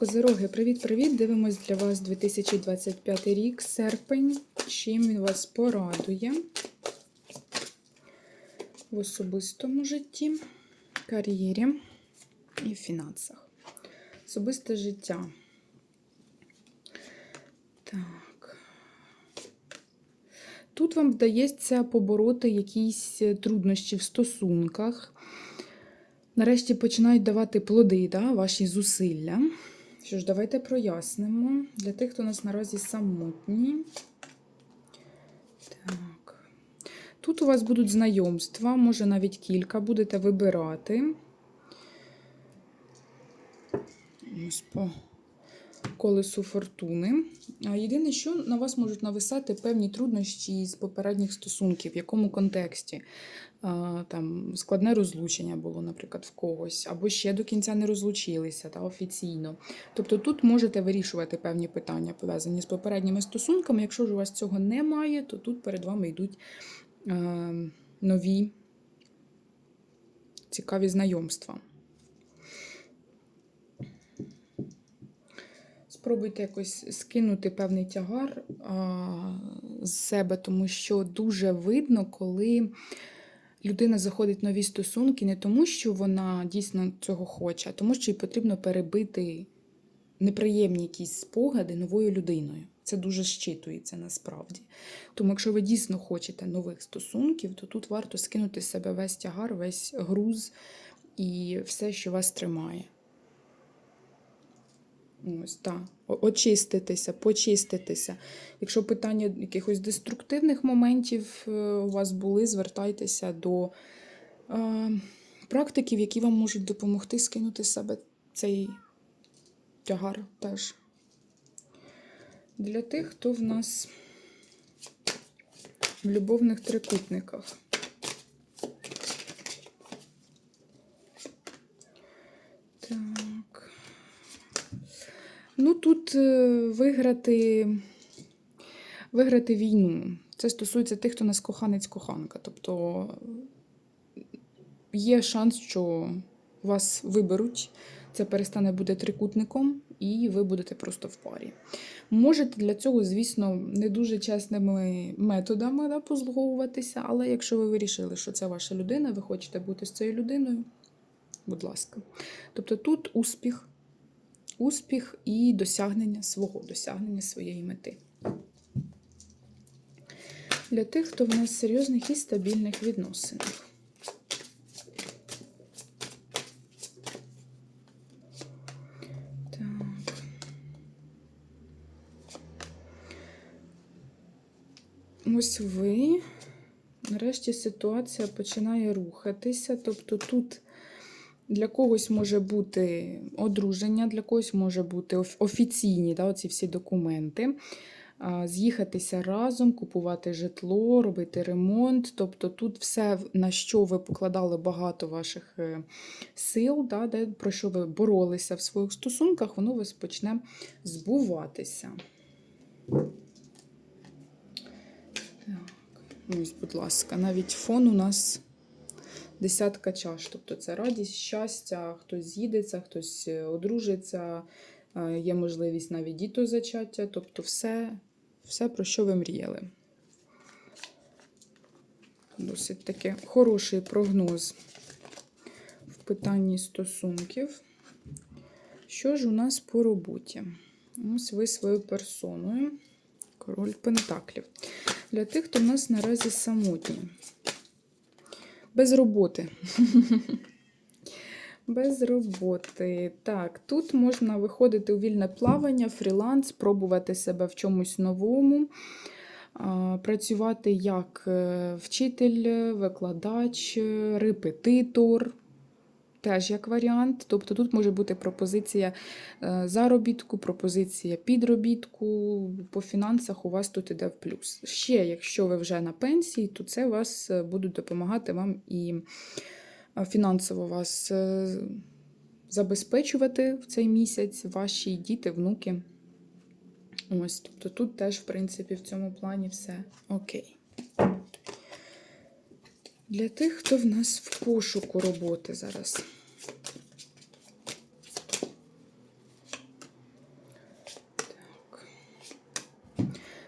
Козироги, привіт-привіт! Дивимось для вас 2025 рік, серпень. Чим він вас порадує в особистому житті, кар'єрі і фінансах. Особисте життя. Так. Тут вам вдається побороти якісь труднощі в стосунках. Нарешті починають давати плоди, да, ваші зусилля. Що ж, давайте прояснимо. Для тих, хто у нас наразі самотні. Так. Тут у вас будуть знайомства, може навіть кілька, будете вибирати. Ось по колесу фортуни. Єдине, що на вас можуть нависати певні труднощі з попередніх стосунків, в якому контексті. Там складне розлучення було, наприклад, в когось, або ще до кінця не розлучилися та офіційно. Тобто тут можете вирішувати певні питання, пов'язані з попередніми стосунками. Якщо ж у вас цього немає, то тут перед вами йдуть е, нові цікаві знайомства. Спробуйте якось скинути певний тягар а, з себе, тому що дуже видно, коли людина заходить в нові стосунки, не тому, що вона дійсно цього хоче, а тому, що їй потрібно перебити неприємні якісь спогади новою людиною. Це дуже щитується насправді. Тому, якщо ви дійсно хочете нових стосунків, то тут варто скинути з себе весь тягар, весь груз і все, що вас тримає. Ось, так. Очиститися, почиститися. Якщо питання якихось деструктивних моментів е, у вас були, звертайтеся до е, практиків, які вам можуть допомогти скинути з себе цей тягар теж. Для тих, хто в нас в любовних трикутниках. Так. Ну, тут е, виграти, виграти війну. Це стосується тих, хто нас коханець-коханка. Тобто є шанс, що вас виберуть, це перестане бути трикутником, і ви будете просто в парі. Можете для цього, звісно, не дуже чесними методами да, послуговуватися, але якщо ви вирішили, що це ваша людина, ви хочете бути з цією людиною, будь ласка. Тобто тут успіх успіх і досягнення свого, досягнення своєї мети. Для тих, хто в нас серйозних і стабільних відносинах. Ось ви. Нарешті ситуація починає рухатися. Тобто тут для когось може бути одруження, для когось може бути офіційні да, оці всі документи. З'їхатися разом, купувати житло, робити ремонт. Тобто тут все, на що ви покладали багато ваших е, сил, да, де, про що ви боролися в своїх стосунках, воно вас почне збуватися. Так, ось, будь ласка, навіть фон у нас десятка чаш. Тобто це радість, щастя, хтось з'їдеться, хтось е, одружиться, е, є можливість навіть дітозачаття. Тобто все, все, про що ви мріяли. Досить таки хороший прогноз в питанні стосунків. Що ж у нас по роботі? Ось ви своєю персоною. Король Пентаклів. Для тих, хто в нас наразі самотні. Без роботи. Без роботи. Так, тут можна виходити у вільне плавання, фріланс, пробувати себе в чомусь новому, працювати як е, вчитель, викладач, репетитор. Теж як варіант. Тобто тут може бути пропозиція е, заробітку, пропозиція підробітку. По фінансах у вас тут іде в плюс. Ще, якщо ви вже на пенсії, то це вас е, будуть допомагати вам і е, фінансово вас забезпечувати в цей місяць, ваші діти, внуки. Ось, тобто тут теж, в принципі, в цьому плані все окей для тих, хто в нас в пошуку роботи зараз. Так.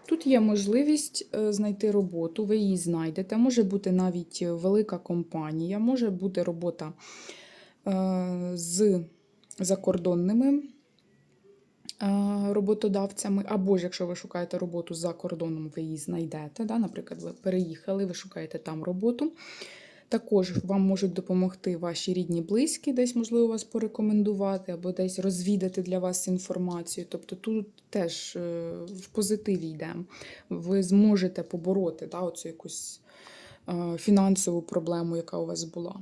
Тут є можливість е, знайти роботу, ви її знайдете. Може бути навіть е, велика компанія, може бути робота е, з закордонними роботодавцями, або ж якщо ви шукаєте роботу за кордоном, ви її знайдете. Да? Наприклад, ви переїхали, ви шукаєте там роботу. Також вам можуть допомогти ваші рідні близькі, десь, можливо, вас порекомендувати, або десь розвідати для вас інформацію. Тобто тут теж е, в позитиві йдемо. Ви зможете побороти да, оцю якусь е, фінансову проблему, яка у вас була.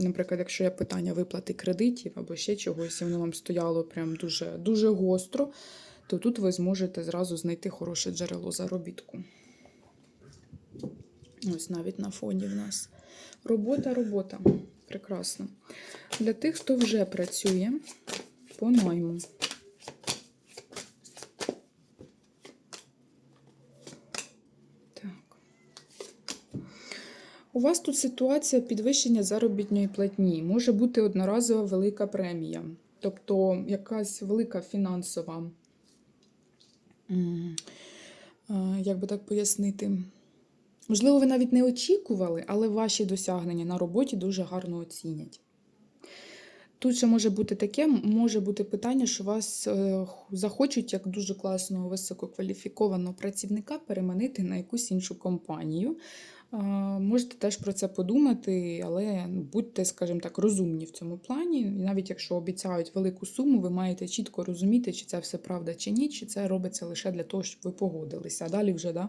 Наприклад, якщо є питання виплати кредитів або ще чогось, і воно вам стояло прям дуже, дуже гостро, то тут ви зможете зразу знайти хороше джерело заробітку. Ось навіть на фоні в нас. Робота, робота. Прекрасно. Для тих, хто вже працює по найму. У вас тут ситуація підвищення заробітної платні. Може бути одноразова велика премія. Тобто якась велика фінансова, як би так пояснити, Можливо, ви навіть не очікували, але ваші досягнення на роботі дуже гарно оцінять. Тут ще може бути таке, може бути питання, що вас е, захочуть як дуже класного, висококваліфікованого працівника переманити на якусь іншу компанію. Можете теж про це подумати, але ну, будьте, скажімо так, розумні в цьому плані. І навіть якщо обіцяють велику суму, ви маєте чітко розуміти, чи це все правда чи ні, чи це робиться лише для того, щоб ви погодилися. А далі вже да,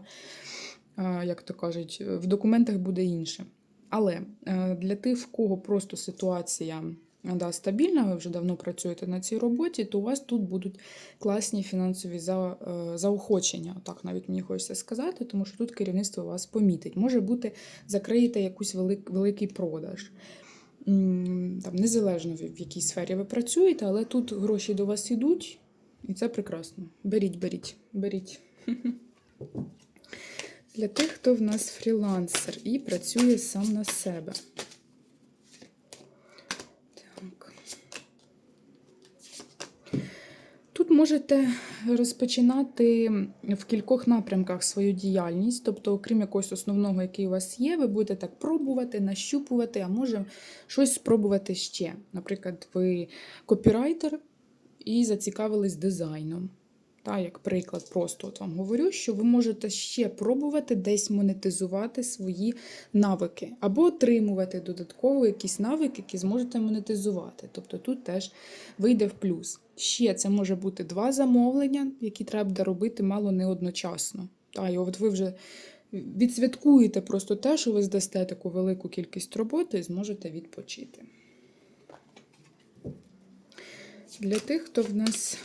як то кажуть, в документах буде інше. Але е, для тих, в кого просто ситуація да, стабільна, ви вже давно працюєте на цій роботі, то у вас тут будуть класні фінансові е, заохочення. Так навіть мені хочеться сказати, тому що тут керівництво вас помітить. Може бути, закриєте якийсь велик, великий продаж. Там, незалежно в якій сфері ви працюєте, але тут гроші до вас йдуть, і це прекрасно. Беріть, беріть, беріть. Для тих, хто в нас фрілансер і працює сам на себе. Тут можете розпочинати в кількох напрямках свою діяльність, тобто, окрім якогось основного, який у вас є, ви будете так пробувати, нащупувати, а може щось спробувати ще. Наприклад, ви копірайтер і зацікавились дизайном. Та, як приклад, просто от вам говорю, що ви можете ще пробувати десь монетизувати свої навики, або отримувати додатково якісь навики, які зможете монетизувати. Тобто тут теж вийде в плюс. Ще це може бути два замовлення, які треба робити мало не одночасно. Та, і от ви вже відсвяткуєте просто те, що ви здасте таку велику кількість роботи і зможете відпочити. Для тих, хто в нас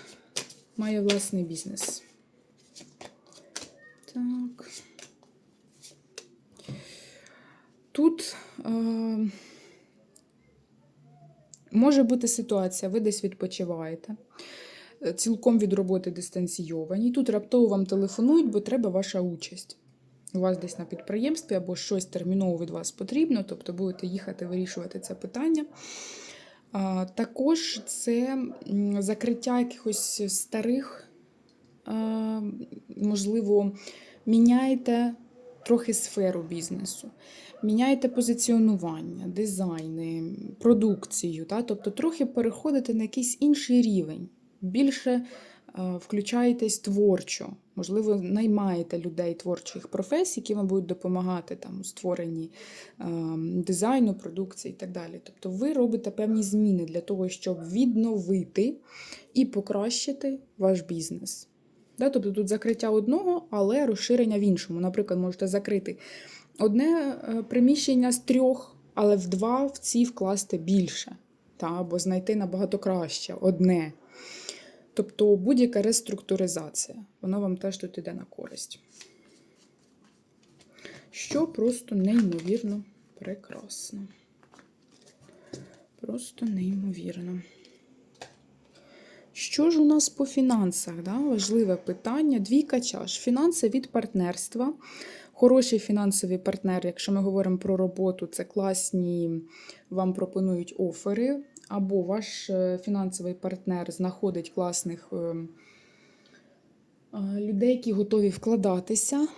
має власний бізнес. Так. Тут е, може бути ситуація, ви десь відпочиваєте, е, цілком від роботи дистанційовані. Тут раптово вам телефонують, бо треба ваша участь. У вас десь на підприємстві або щось терміново від вас потрібно, тобто будете їхати вирішувати це питання. Також це закриття якихось старих, можливо, міняєте трохи сферу бізнесу, міняєте позиціонування, дизайни, продукцію, та? тобто трохи переходите на якийсь інший рівень, більше включаєтесь творчо. Можливо, наймаєте людей творчих професій, які вам будуть допомагати там, у створенні е, дизайну, продукції і так далі. Тобто ви робите певні зміни для того, щоб відновити і покращити ваш бізнес. Да? Тобто тут закриття одного, але розширення в іншому. Наприклад, можете закрити одне е, приміщення з трьох, але в два в ці вкласти більше. Та? Або знайти набагато краще одне. Тобто будь-яка реструктуризація, вона вам теж тут іде на користь. Що просто неймовірно прекрасно. Просто неймовірно. Що ж у нас по фінансах? Да? Важливе питання. Двійка чаш. Фінанси від партнерства. Хороший фінансовий партнер, якщо ми говоримо про роботу, це класні, вам пропонують офери або ваш е, фінансовий партнер знаходить класних е, Е, Людей, які готові вкладатися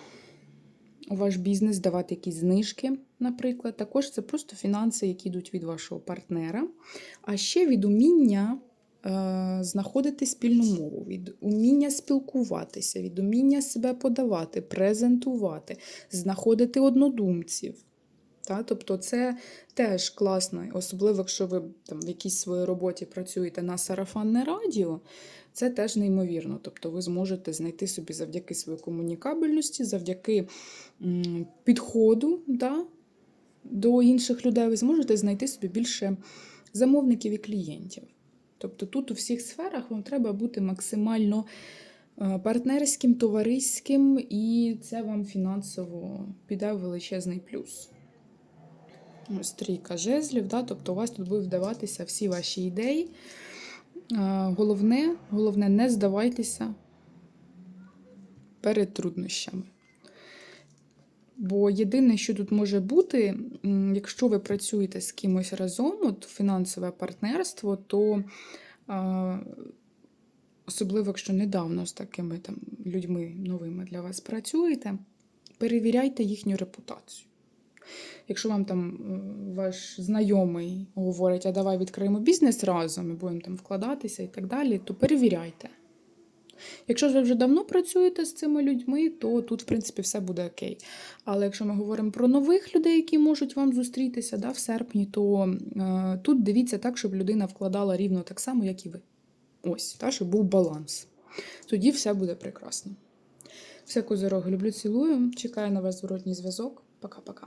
у ваш бізнес, давати якісь знижки, наприклад. Також це просто фінанси, які йдуть від вашого партнера. А ще від уміння знаходити спільну мову, від уміння спілкуватися, від уміння себе подавати, презентувати, знаходити однодумців. Та? Тобто це теж класно, особливо якщо ви там, в якійсь своїй роботі працюєте на сарафанне радіо, це теж неймовірно. Тобто ви зможете знайти собі завдяки своїй комунікабельності, завдяки м, підходу да, до інших людей, ви зможете знайти собі більше замовників і клієнтів. Тобто тут у всіх сферах вам треба бути максимально е, партнерським, товариським, і це вам фінансово піде величезний плюс. Ось Трійка жезлів, да? тобто у вас тут будуть вдаватися всі ваші ідеї. Е, Головне, головне, не здавайтеся перед труднощами. Бо єдине, що тут може бути, якщо ви працюєте з кимось разом, от фінансове партнерство, то особливо, якщо недавно з такими там людьми новими для вас працюєте, перевіряйте їхню репутацію. Якщо вам там е, ваш знайомий говорить, а давай відкриємо бізнес разом і будемо там вкладатися і так далі, то перевіряйте. Якщо ж ви вже давно працюєте з цими людьми, то тут, в принципі, все буде окей. Але якщо ми говоримо про нових людей, які можуть вам зустрітися да, в серпні, то е, тут дивіться так, щоб людина вкладала рівно так само, як і ви. Ось, та, щоб був баланс. Тоді все буде прекрасно. Все, козороги, люблю, цілую. Чекаю на вас зворотній зв'язок. Пока-пока.